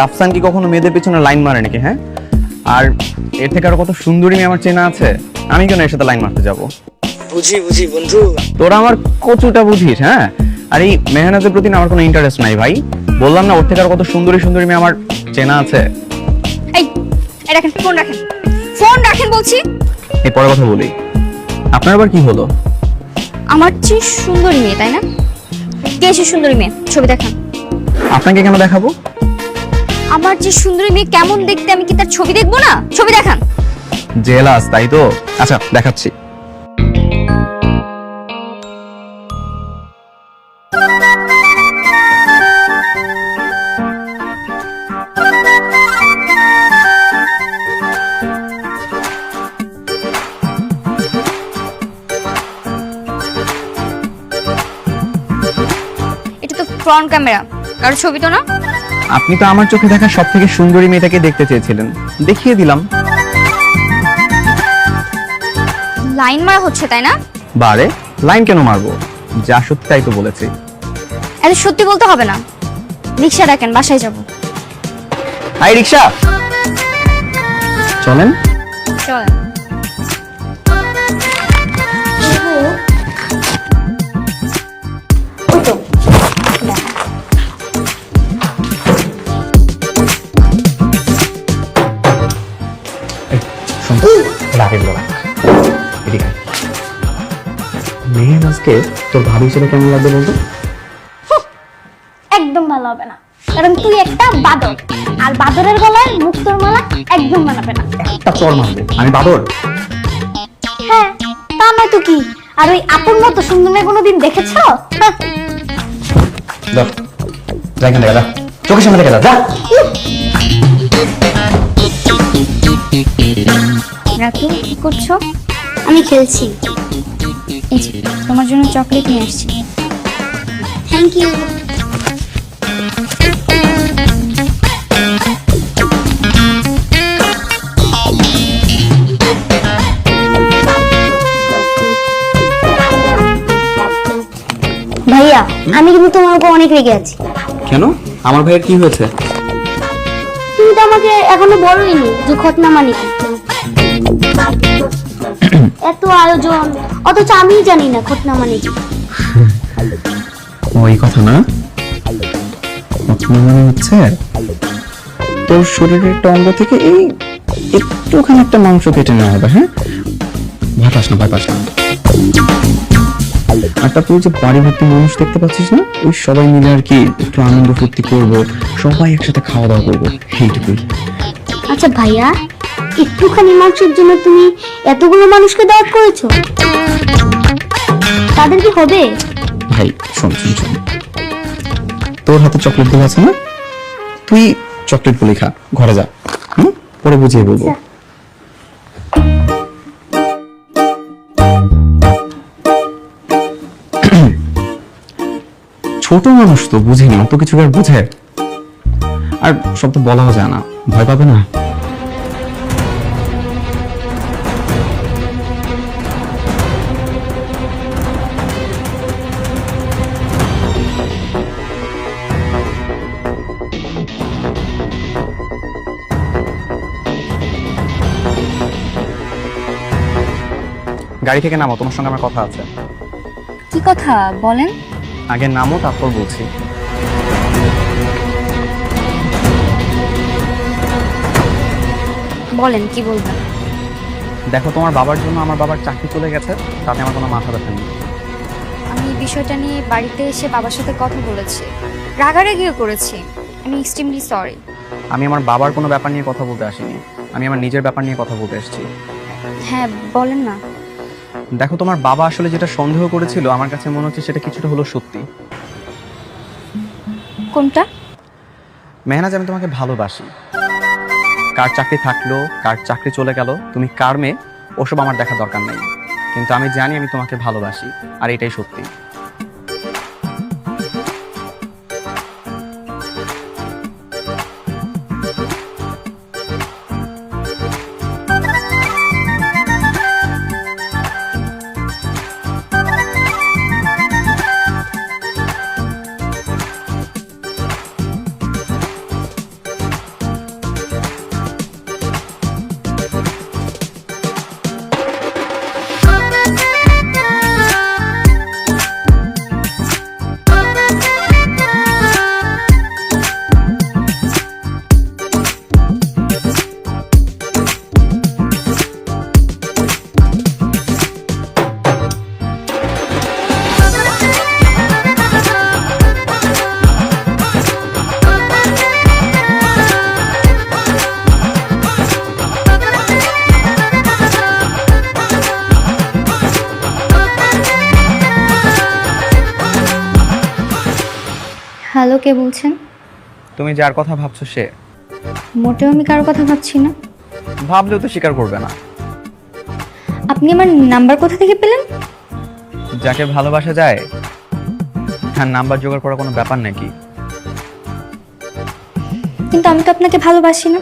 রাফসান কি কখনো মেয়েদের পিছনে লাইন মারে নাকি হ্যাঁ? আর এর থেকে আরও কত সুন্দরী মেয়ে আমার চেনা আছে আমি কেন এর সাথে লাইন মারতে যাব? বুঝি বুঝি বন্ধু। তোরা আমার কচুটা বুঝিস হ্যাঁ? আর এই মেহনতের প্রতি আমার কোনো ইন্টারেস্ট নাই ভাই। বললাম না ওর থেকে আরও কত সুন্দরী সুন্দরী মেয়ে আমার চেনা আছে। এই এই রাখেন ফোন রাখেন। ফোন রাখেন বলছি। এই পরে কথা বলি। আপনার আবার কি হলো? আমার চেয়ে সুন্দরী মেয়ে তাই না? কে সে সুন্দরী মেয়ে? ছবি দেখান। আপনাকে কেন দেখাবো? আমার যে সুন্দরী মেয়ে কেমন দেখতে আমি কি তার ছবি দেখব না? ছবি দেখান। জেলাস তাই তো? আচ্ছা দেখাচ্ছি। এটা তো ফ্রন্ট ক্যামেরা কারও ছবি তো না? আপনি তো আমার চোখে দেখা সব থেকে সুন্দরী মেয়েটাকে দেখতে চেয়েছিলেন। দেখিয়ে দিলাম। লাইন মারা হচ্ছে তাই না? বারে লাইন কেন মারবো? যা সত্যি তাই তো বলেছি। এত সত্যি বলতে হবে না। রিক্সা ডাকেন বাসায় যাব। হাই রিক্সা! চলেন। চলেন। এদিকে আয়। আজকে তোর ভাবি হিসেবে কেমন লাগবে বলতো? একদম ভালো হবে না। কারণ তুই একটা বাদর আর বাদরের গলায় মুক্তোর মালা একদম মানাবে না। একটা চর মারবে। আমি বাদর? হ্যাঁ তা নয় তো কি? আর ওই আপন মতো সুন্দর মেয়ে কোনোদিন দেখেছ? যা। এখান থেকে যা। চোখের সামনে থেকে যা। যা। রাতু কি করছ? আমি খেলছি। এই যে তোমার জন্য চকলেট নিয়ে আসছি। থ্যাংক ইউ ভাইয়া আমি কিন্তু তোমার উপর অনেক রেগে আছি। কেন? আমার ভাইয়ের কি হয়েছে? তুমি তো আমাকে এখনও বলোইনি যে ঘটনা মানে কি এত আয়োজন। অথচ আমিই জানি না ঘটনা মানে কি। ওই কথা না? প্রথমে মনে হচ্ছে তোর শরীরের একটা অঙ্গ থেকে এই একটুখানি একটা মাংস কেটে নেওয়া হবে হ্যাঁ? ভয় পাস না ভয় পাস না। আর তারপর যে বাড়ি ভর্তি মানুষ দেখতে পাচ্ছিস না? ওই সবাই মিলে আর কি একটু আনন্দ ফুর্তি করব সবাই একসাথে খাওয়া দাওয়া করব এইটুকুই। আচ্ছা ভাইয়া একটুখানি মাংসের জন্য তুমি এতগুলো মানুষকে দাওয়াত করেছ? তাদের কি হবে? ভাই শোন শোন তোর হাতে চকলেটগুলো আছে না? তুই চকলেট গুলি খা ঘরে যা। হুম? পরে বুঝিয়ে বলব। আচ্ছা। ছোট মানুষ তো বুঝিনি অত কিছু আর বুঝে আর সব তো বলাও যায় না ভয় পাবে না? গাড়ি থেকে নামো তোমার সঙ্গে আমার কথা আছে। কি কথা? বলেন। আগে নামো তারপর বলছি। বলেন কি বলবেন? দেখো তোমার বাবার জন্য আমার বাবার চাকরি চলে গেছে তাতে আমার কোনো মাথা ব্যথা নেই। আমি এই বিষয়টা নিয়ে বাড়িতে এসে বাবার সাথে কথা বলেছি। রাগারাগিও করেছি। আমি এক্সট্রিমলি সরি আমি আমার বাবার কোনো ব্যাপার নিয়ে কথা বলতে আসিনি। আমি আমার নিজের ব্যাপার নিয়ে কথা বলতে এসেছি। হ্যাঁ বলেন না। দেখো তোমার বাবা আসলে যেটা সন্দেহ করেছিল আমার কাছে মনে হচ্ছে সেটা কিছুটা হলো সত্যি। কোনটা? মেহনাজ আমি তোমাকে ভালোবাসি। কার চাকরি থাকল কার চাকরি চলে গেল তুমি কার মেয়ে ওসব আমার দেখা দরকার নেই। কিন্তু আমি জানি আমি তোমাকে ভালোবাসি আর এটাই সত্যি। কে বলছেন? তুমি যার কথা ভাবছ সে। মোটেও আমি কারোর কথা ভাবছি না। ভাবলেও তো স্বীকার করবে না। আপনি আমার নাম্বার কোথা থেকে পেলেন? যাকে ভালোবাসা যায় হ্যাঁ নাম্বার জোগাড় করা কোনো ব্যাপার নাকি? কিন্তু আমি তো আপনাকে ভালোবাসি না।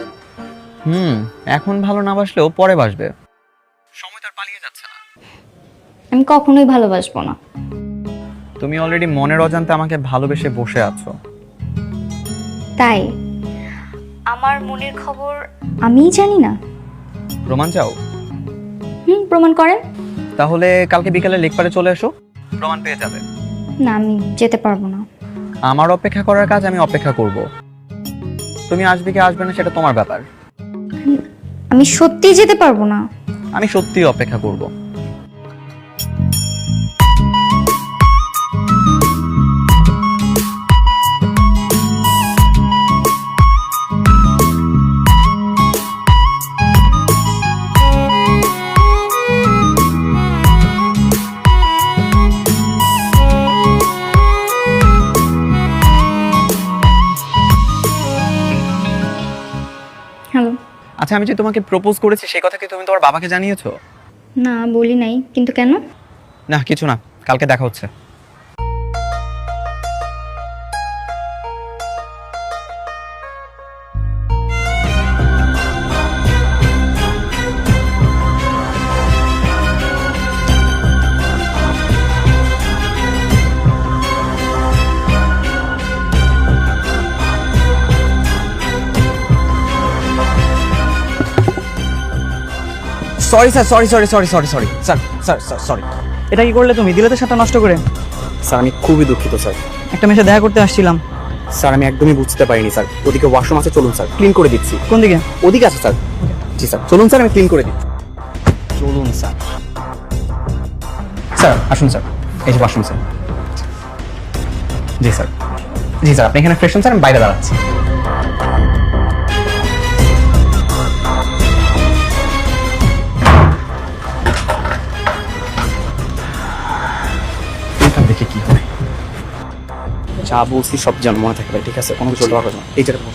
হুম এখন ভালো না বাসলেও পরে বাসবে। সময় তার পালিয়ে যাচ্ছে না। আমি কখনোই ভালোবাসবো না। তুমি অলরেডি মনের অজান্তে আমাকে ভালোবেসে বসে আছো। তাই? আমার মনের খবর আমিই জানি না। প্রমাণ চাও? হুম প্রমাণ করেন। তাহলে কালকে বিকেলে লেকপারে চলে এসো। প্রমাণ পেয়ে যাবে। না আমি যেতে পারব না। আমার অপেক্ষা করার কাজ আমি অপেক্ষা করব। তুমি আসবে কি আসবে না সেটা তোমার ব্যাপার। আমি সত্যিই যেতে পারব না। আমি সত্যিই অপেক্ষা করব। আচ্ছা আমি যে তোমাকে প্রপোজ করেছি সেই কথা কি তুমি তোমার বাবাকে জানিয়েছো? না বলি নাই। কিন্তু কেন? না কিছু না। কালকে দেখা হচ্ছে। Sorry sir sorry sorry sorry sorry sorry sir sir sir sorry এটা কি করলে তুমি? দিলে তো সাথে নষ্ট করে। স্যার আমি খুবই দুঃখিত স্যার একটা মেশে দেখা করতে আসছিলাম। স্যার আমি একদমই বুঝতে পারিনি স্যার ওদিকে ওয়াশরুম আছে চলুন স্যার ক্লিন করে দিচ্ছি। কোন দিকে? ওদিকে আছে স্যার জি স্যার চলুন স্যার আমি ক্লিন করে দিচ্ছি। চলুন স্যার স্যার আসুন স্যার এই যে ওয়াশরুম স্যার জি স্যার জি স্যার আপনি এখানে ফ্রেশ হন স্যার আমি বাইরে দাঁড়াচ্ছি। যা বলছি সব যেন মনে থাকে ভাই ঠিক আছে? কোনো কিছু দরকার না। এই জায়গাটা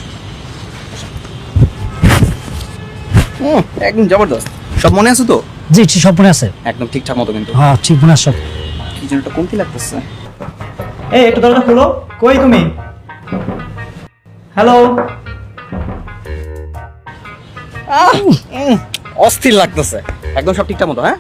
একদম জবরদস্ত। সব মনে আছে তো? জি ঠিক সব মনে আছে। একদম ঠিকঠাক মতো কিন্তু। হ্যাঁ ঠিক মনে আছে সব। কি যেন একটা কমতি লাগতেছে। এই একটু দরজা খুলো। কই তুমি? হ্যালো অস্থির লাগতেছে। একদম সব ঠিকঠাক মতো হ্যাঁ?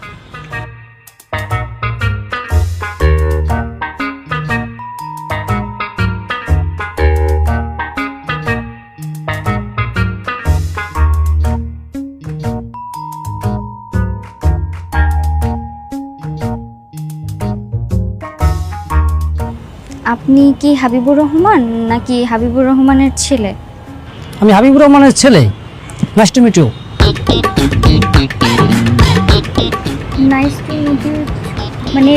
আপনি কি হাবিবুর রহমান নাকি হাবিবুর রহমানের ছেলে? আমি হাবিবুর রহমানের ছেলে। Nice to meet you nice to meet you মানে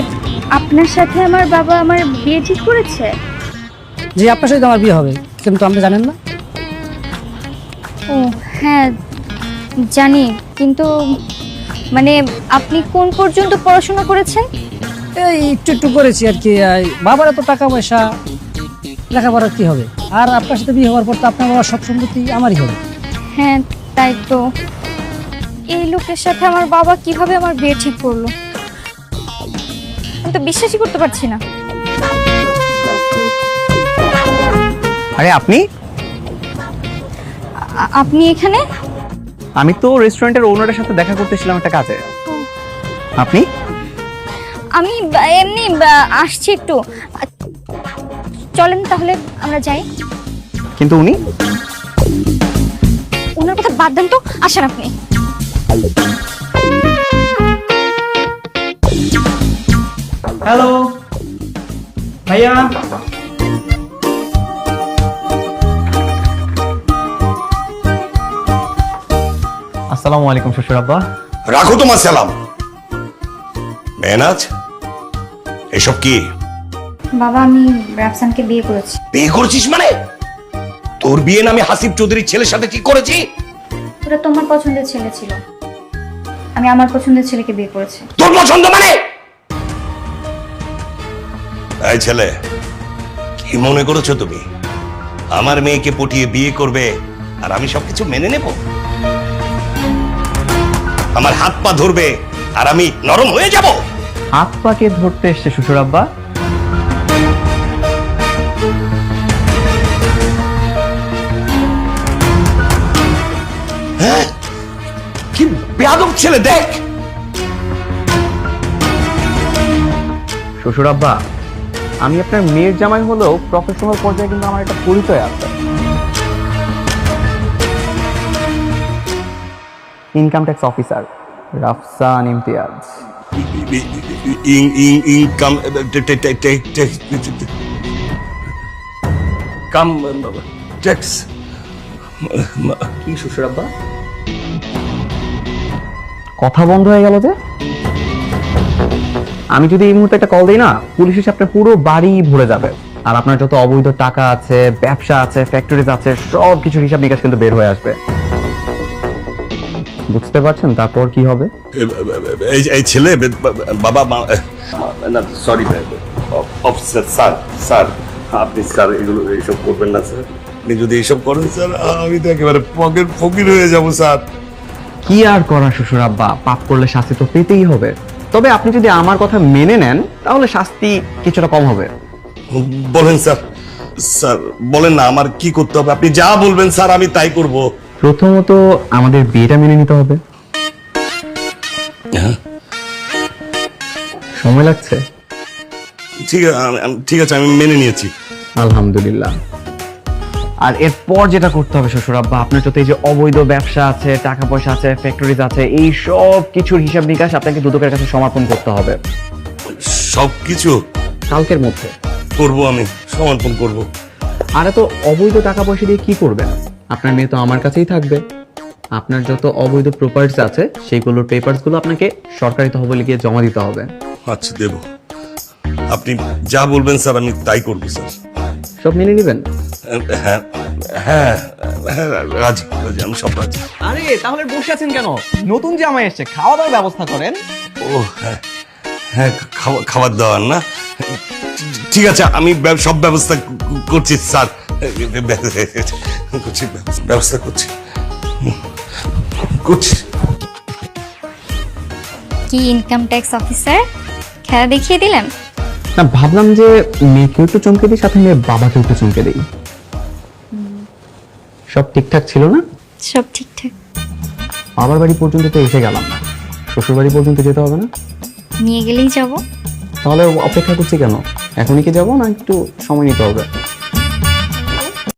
আপনার সাথে আমার বাবা আমার বিয়ে ঠিক করেছে? জি আপনার সাথে আমার বিয়ে হবে কিন্তু আপনি জানেন না? ও হ্যাঁ জানি কিন্তু মানে আপনি কোন পর্যন্ত পড়াশোনা করেছেন? এই একটু একটু করেছি আর কি বাবার এত টাকা পয়সা লেখাপড়ার কি হবে? আর আপনার সাথে বিয়ে হওয়ার পর তো আপনার বাবার সব সম্পত্তি আমারই হবে। হ্যাঁ তাই তো। এই লোকের সাথে আমার বাবা কীভাবে আমার বিয়ে ঠিক করল? আমি তো বিশ্বাসই করতে পারছি না। আরে আপনি? আ- আপনি এখানে? আমি তো রেস্টুরেন্টের ওনারের সাথে দেখা করতেছিলাম একটা কাজে। আপনি? আমি এমনি আসছি একটু। চলেন তাহলে আমরা যাই। কিন্তু উনি? ওনার কথা বাদ দেন তো আসেন আপনি। হ্যালো। ভাইয়া। আসসালামু আলাইকুম শ্বশুর আব্বা। রাখো তোমার সালাম। মেহনাজ এসব কি? বাবা আমি রাফসানকে বিয়ে করেছি। বিয়ে করেছিস মানে? তোর বিয়ে না আমি হাসিব চৌধুরীর ছেলের সাথে ঠিক করেছি? ওটা তোমার পছন্দের ছেলে ছিল। আমি আমার পছন্দের ছেলেকে বিয়ে করেছি। তোর পছন্দ মানে? এই ছেলে কি মনে করেছ তুমি? আমার মেয়েকে পটিয়ে বিয়ে করবে আর আমি সবকিছু মেনে নেব? আমার হাত পা ধরবে আর আমি নরম হয়ে যাব? হাত পাকে ধরতে এসছে শ্বশুর আব্বা। হ্যাঁ? কি বেয়াদব ছেলে দেখ! শ্বশুর আব্বা আমি আপনার মেয়ের জামাই হলেও প্রফেশনাল পর্যায়ে কিন্তু আমার একটা পরিচয় আছে। Income tax officer Rafsan Imtiaz. কি আব্বা? কথা বন্ধ হয়ে গেল যে? আমি যদি এই মুহূর্তে একটা কল দিই না, পুলিশ এসে আপনার পুরো বাড়ি ভরে যাবে। আর আপনার যত অবৈধ টাকা আছে, ব্যবসা আছে ফ্যাক্টরিজ আছে সব কিছুর হিসাব নিকাশ কিন্তু বের হয়ে আসবে। বুঝতে পারছেন? তারপর কি হবে? এই এই ছেলে বাবা মা না সরি অফিসার স্যার স্যার আপনি স্যার এগুলো এইসব করবেন না স্যার। আপনি যদি এইসব করেন স্যার আমি তো একেবারে পকেট ফকির হয়ে যাব স্যার। কি আর করা শ্বশুর আব্বা? পাপ করলে শাস্তি তো পেতেই হবে। তবে আপনি যদি আমার কথা মেনে নেন তাহলে শাস্তি কিছুটা কম হবে। বলেন স্যার স্যার বলেন না আমার কি করতে হবে? আপনি যা বলবেন স্যার আমি তাই করব। প্রথমত আমাদের বিয়েটা মেনে নিতে হবে। হ্যাঁ। সময় লাগছে? ঠিক ঠিক আছে আমি মেনে নিয়েছি। আলহামদুলিল্লাহ। আর এরপর যেটা করতে হবে শ্বশুর আব্বা আপনার যত এই যে অবৈধ ব্যবসা আছে টাকা পয়সা আছে ফ্যাক্টরিজ আছে এই সব কিছুর হিসাব নিকাশ আপনাকে দুদকের কাছে সমর্পণ করতে হবে। সব কিছু কালকের মধ্যে। করব আমি সমর্পণ করব। আর এত অবৈধ টাকা পয়সা দিয়ে কি করবেন? আপনার মেয়ে তো আমার কাছেই থাকবে। আপনার যত অবৈধ প্রপার্টিস আছে সেইগুলোর পেপারসগুলো আপনাকে সরকারি তহবিলে গিয়ে জমা দিতে হবে। আচ্ছা দেব। আপনি যা বলবেন স্যার আমি তাই করব স্যার। সব মেনে নেবেন? হ্যাঁ হ্যাঁ হ্যাঁ রাজি রাজি আমি সব রাজি। আরে তাহলে বসে আছেন কেন? নতুন জামাই এসছে খাওয়া দাওয়ার ব্যবস্থা করেন। ও হ্যাঁ হ্যাঁ খাওয়া- খাবার দাবার না? ঠিক আছে আমি ব্যব- সব ব্যবস্থা করছি স্যার। করছি ব্যবস্থা করছি করছি কি ইনকাম ট্যাক্স অফিসার খেলা দেখিয়ে দিলেন না ভাবলাম যে মেয়েকেও একটু চমকে দিই সাথে মেয়ের বাবাকেও একটু চমকে দিই। সব ঠিকঠাক ছিল না? সব ঠিকঠাক। বাবার বাড়ি পর্যন্ত তো এসে গেলাম। না শ্বশুর বাড়ি পর্যন্ত যেতে হবে না? নিয়ে গেলেই যাব। তাহলে অপেক্ষা করছি কেন? এখনই কি যাব না একটু সময় নিতে হবে?